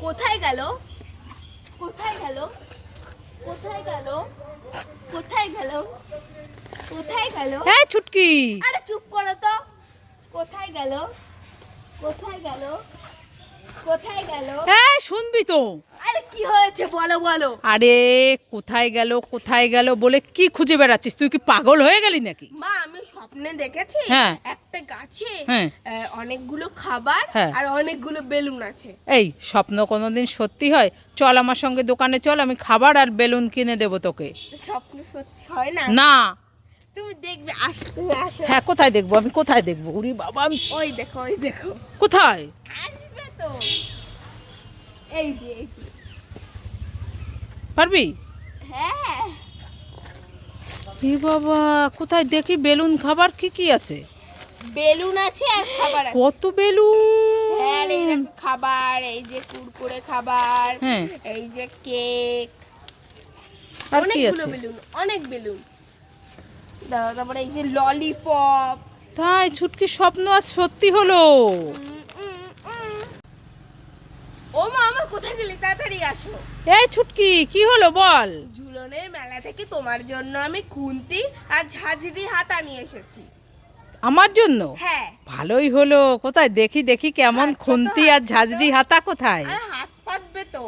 কোথায় গেল? কোথায় গেল? কোথায় গেল? কোথায় গেল? কোথায় গেল? হ্যাঁ ছুটকি। আরে চুপ করো তো। কোথায় গেল? কোথায় গেল? কোথায় গেল? হ্যাঁ শুনবি তো। আরে কি হয়েছে? বলো বলো। আরে কোথায় গেল কোথায় গেল বলে কি খুঁজে বেড়াচ্ছিস? তুই কি পাগল হয়ে গেলি নাকি? মা আমি স্বপ্নে দেখেছি হ্যাঁ। একটা গাছে হ্যাঁ। অনেকগুলো খাবার হ্যাঁ। আর অনেকগুলো বেলুন আছে। এই স্বপ্ন কোনোদিন সত্যি হয়? চল আমার সঙ্গে দোকানে চল আমি খাবার আর বেলুন কিনে দেবো তোকে। স্বপ্ন সত্যি হয় না? না। তুমি দেখবে আসো তুমি আসো। হ্যাঁ কোথায় দেখব? আমি কোথায় দেখব? উরি বাবা আমি ওই দেখো ওই দেখো। কোথায়? তো। এই যে এই যে। পারবি? হ্যাঁ। এ বাবা কোথায় দেখি বেলুন? খাবার কি কি আছে? বেলুন আছে আর খাবার আছে। কত বেলুন? হ্যাঁ এই দেখো খাবার এই যে কুরকুরে খাবার হ্যাঁ। এই যে কেক। আর কি আছে? বেলুন অনেক বেলুন। তারপরে এই যে ললিপপ। তাই ছুটকি স্বপ্ন আজ সত্যি হলো ও মা আমার কোথায় গেলি? তাড়াতাড়ি আসো। এই ছুটকি কি হলো বল? ঝুলনের মেলা থেকে তোমার জন্য আমি খুন্তি আর ঝাঁঝরি হাতা নিয়ে এসেছি। আমার জন্য? হ্যাঁ। ভালোই হলো। কোথায়? দেখি দেখি কেমন খুন্তি আর ঝাঁঝরি হাতা কোথায়? আর হাত পাতবে তো।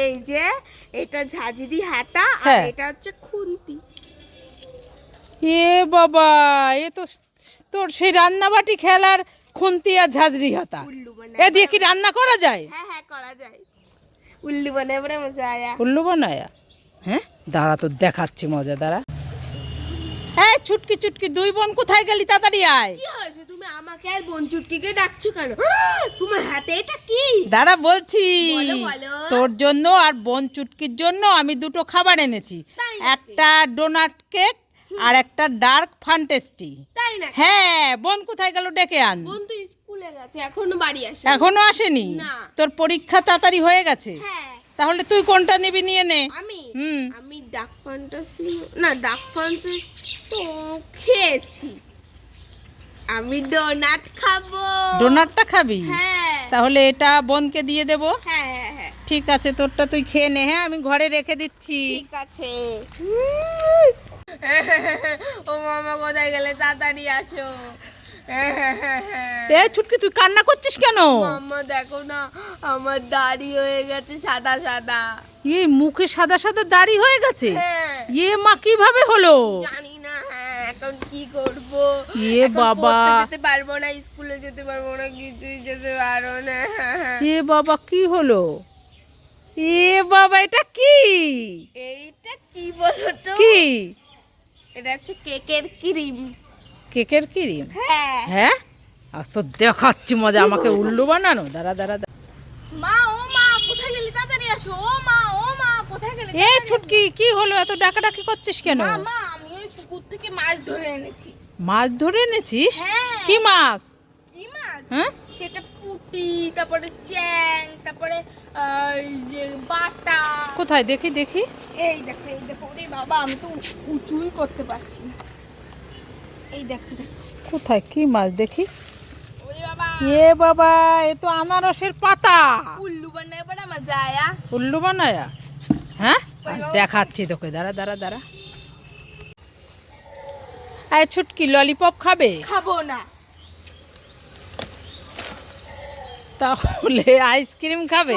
এই যে এটা ঝাঁঝরি হাতা আর হ্যাঁ। এটা হচ্ছে খুন্তি। এ বাবা এ তো তোর সেই রান্নাবাটি খেলার খুন্তি আর ঝাঁঝরি হাতা। এ দিয়ে কি রান্না করা যায়? হ্যাঁ হ্যাঁ করা যায়। উল্লু বানায় বড় মজা আয়া। উল্লু বানায়া? হ্যাঁ? দাঁড়া তো দেখাচ্ছি মজা দাঁড়া। এই ছুটকি চুটকি দুই বোন কোথায় গেলি? তাড়াতাড়ি আয়। কি হয়েছে? তুমি আমাকে আর বনচুটকিকে ডাকছো কেন? তোমার হাতে এটা কি? দাঁড়া বলছি। বলো, বলো। তোর জন্য আর বোন চুটকির জন্য আমি দুটো খাবার এনেছি। একটা ডোনাট কেক আর একটা ডার্ক ফান্টেস্টি তাই না হ্যাঁ বোন কোথায় গেল ডেকে আন। বোন তো স্কুলে গেছে এখনও বাড়ি আসে এখনও আসেনি? না। তোর পরীক্ষা তাড়াতাড়ি হয়ে গেছে? হ্যাঁ। তাহলে তুই কোনটা নিবি নিয়ে নে। আমি? হুম। আমি ডাক ফ্যান্টাসি না ডাক ফ্যান্টাসি তো খেয়েছি। আমি ডোনাট খাব। ডোনাটটা খাবি? হ্যাঁ। তাহলে এটা বোনকে দিয়ে দেব। হ্যাঁ হ্যাঁ হ্যাঁ। ঠিক আছে তোরটা তুই খেয়ে নে হ্যাঁ? আমি ঘরে রেখে দিচ্ছি। ঠিক আছে। ও মামা কোথায় গেলে? তাড়াতাড়ি আসো। এ ছুটকি তুই কান্না করছিস কেন? মাম্মা দেখো না আমার দাড়ি হয়ে গেছে সাদা সাদা। এই মুখে সাদা সাদা দাড়ি হয়ে গেছে? হ্যাঁ। এ মা কীভাবে হলো? জানি না হ্যাঁ এখন কি করব? এ বাবা। যেতে পারব না স্কুলে যেতে পারব না কিছুই যেতে পারব না। এ বাবা কি হলো? এ বাবা এটা কি? এইটা কি বলো তো কি? এটা হচ্ছে কেকের ক্রিম। কেকের ক্রিম? হ্যাঁ। হ্যাঁ? আজ তো দেখাচ্ছি মজা আমাকে উল্লু বানানো। দাঁড়া দাঁড়া। মা ও মা কোথায় গেলি? তাড়াতাড়ি আসো। ও মা ও মা কোথায় গেলি? এ তাড়াতাড়ি ছুটকি কি হলো? এত ডাকাডাকি করছিস কেন? মা মা আমি ওই পুকুর থেকে মাছ ধরে এনেছি। মাছ ধরে এনেছিস? হ্যাঁ। কি মাছ? কি মাছ? হ্যাঁ? সেটা পুঁটি তারপরে চ্যাং তারপরে যে বাটা। কোথায়? দেখি দেখি। এই দেখো এই দেখো। ওরে বাবা আমি তো উঁচুই করতে পারছি না। এই দেখো দেখো। কোথায়? কি মাছ? দেখি। ওরে বাবা। এ বাবা এ তো আনারসের পাতা। উল্লু বানায় বড় মজা আয়া উল্লু বানায়া? হ্যাঁ? দেখাচ্ছি তোকে। দাঁড়া দাঁড়া দাঁড়া। আয় ছুটকি ললিপপ খাবে? খাব না। তাহলে আইসক্রিম খাবে?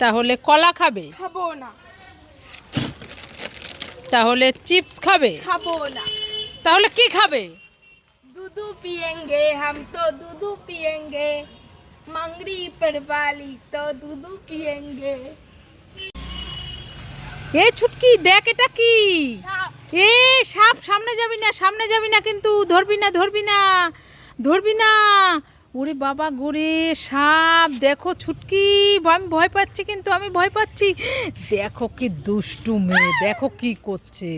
তাহলে কলা খাবে? খাব না। তাহলে চিপস খাবে? খাব না। তাহলে কি খাবে? দুধু পিয়েঙ্গে হাম তো দুধু পিয়েঙ্গে। মাংরি পরবালি তো দুধু পিয়েঙ্গে। এ ছুটকি দেখ এটা কি? হ্যাঁ, এ, সাপ সামনে যাবি না, সামনে যাবি না কিন্তু, ধরবি না ধরবি না ধরবি না। ওরে বাবা গোরে সাপ, দেখো ছুটকি আমি ভয় পাচ্ছি কিন্তু, আমি ভয় পাচ্ছি। দেখো কি দুষ্টু মেয়ে, দেখো কি করছে।